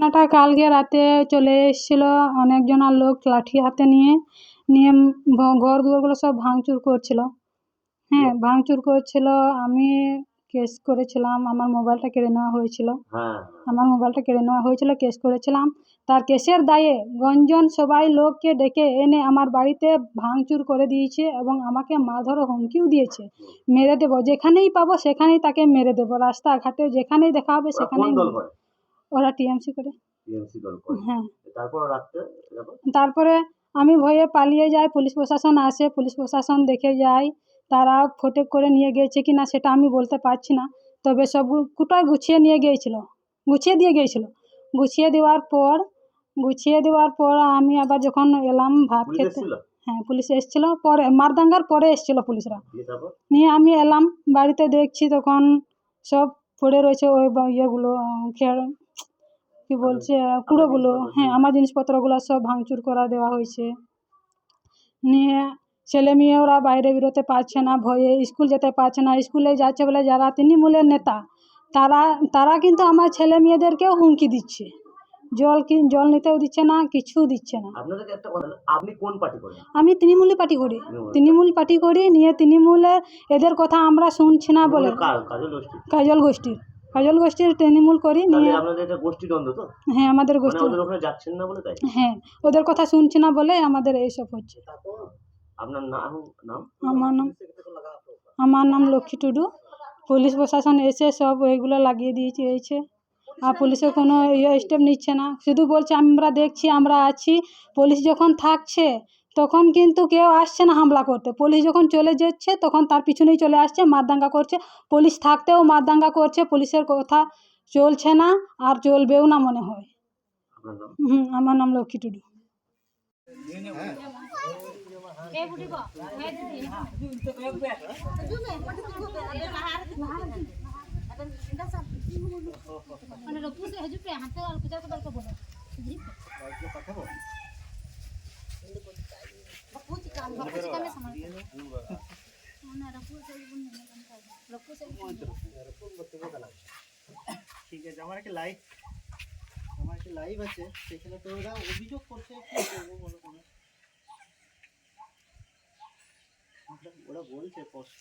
ঘটনাটা কালকে রাতে চলে এসেছিল অনেকজনা লোক লাঠি হাতে নিয়ে নিয়ে ঘর দুয়ারগুলো সব ভাঙচুর করছিল। হ্যাঁ ভাঙচুর করছিল। আমি কেস করেছিলাম আমার মোবাইলটা কেড়ে নেওয়া হয়েছিল। হ্যাঁ। আমার মোবাইলটা কেড়ে নেওয়া হয়েছিল কেস করেছিলাম। তার কেসের দায়ে গঞ্জন সবাই লোককে ডেকে এনে আমার বাড়িতে ভাঙচুর করে দিয়েছে এবং আমাকে মারধর হুমকিও দিয়েছে। মেরে দেবো যেখানেই পাবো সেখানেই তাকে মেরে দেবো। রাস্তাঘাটে যেখানেই দেখা হবে সেখানেই ওরা টিএমসি করে। টিএমসি দল করে। হ্যাঁ। তারপর আমি ভয়ে পালিয়ে যাই পুলিশ প্রশাসন আসে পুলিশ প্রশাসন দেখে যায় তারা ফটে করে নিয়ে গিয়েছে কি না সেটা আমি বলতে পারছি না। তবে সব কুটায় গুছিয়ে নিয়ে গিয়েছিল গুছিয়ে দিয়ে গিয়েছিল। গুছিয়ে দেওয়ার পর গুছিয়ে দেওয়ার পর আমি আবার যখন এলাম ভাত খেতে হ্যাঁ পুলিশ এসেছিল। পরে মারদাঙ্গার পরে এসেছিল পুলিশরা। নিয়ে আমি এলাম বাড়িতে দেখছি তখন সব পড়ে রয়েছে ওই ইয়েগুলো খেয়ার কি বলছে কুড়োগুলো হ্যাঁ আমার জিনিসপত্রগুলো সব ভাঙচুর করা দেওয়া হয়েছে। নিয়ে ছেলে মেয়েরা বাইরে বেরোতে পারছে না ভয়ে স্কুল যেতে পারছে না। স্কুলে যাচ্ছে বলে যারা তৃণমূলের নেতা তারা তারা কিন্তু আমার ছেলে মেয়েদেরকেও হুমকি দিচ্ছে। জল কি জল নিতেও দিচ্ছে না কিছু দিচ্ছে না। আপনি কোন পার্টি করেন? আমি তৃণমূলী পার্টি করি। তৃণমূল। পার্টি করি নিয়ে তৃণমূলের এদের কথা আমরা শুনছি না বলে। কাজল গোষ্ঠী। কাজল গোষ্ঠীর। কাজল গোষ্ঠীর তৃণমূল করি নিয়ে আপনাদের এটা গোষ্ঠী দ্বন্দ্ব তো? হ্যাঁ আমাদের মানে গোষ্ঠী ওদের ওখানে যাচ্ছেন না বলে তাই? হ্যাঁ ওদের কথা শুনছি না বলে আমাদের এইসব হচ্ছে। আপনার নাম? নাম? আমার নাম আমার নাম লক্ষ্মী টুডু। পুলিশ প্রশাসন এসে সব ওইগুলো লাগিয়ে দিয়েছে এইছে। আর পুলিশের কোনো ইয়ে স্টেপ নিচ্ছে না। শুধু বলছে আমরা দেখছি আমরা আছি। পুলিশ যখন থাকছে তখন কিন্তু কেউ আসছে না হামলা করতে। পুলিশ যখন চলে যাচ্ছে তখন তার পিছনেই চলে আসছে মারদাঙ্গা করছে। পুলিশ থাকতেও মারদাঙ্গা করছে পুলিশের কথা চলছে না আর চলবেও না মনে হয়। হুম আমার নাম লক্ষ্মী টুডু। মানে হাতে বলো ঠিক আছে আমার একটা লাইভ আমার একটা লাইভ আছে সেখানে তো ওরা অভিযোগ করছে কি করব বলো ওরা বলছে পোস্ট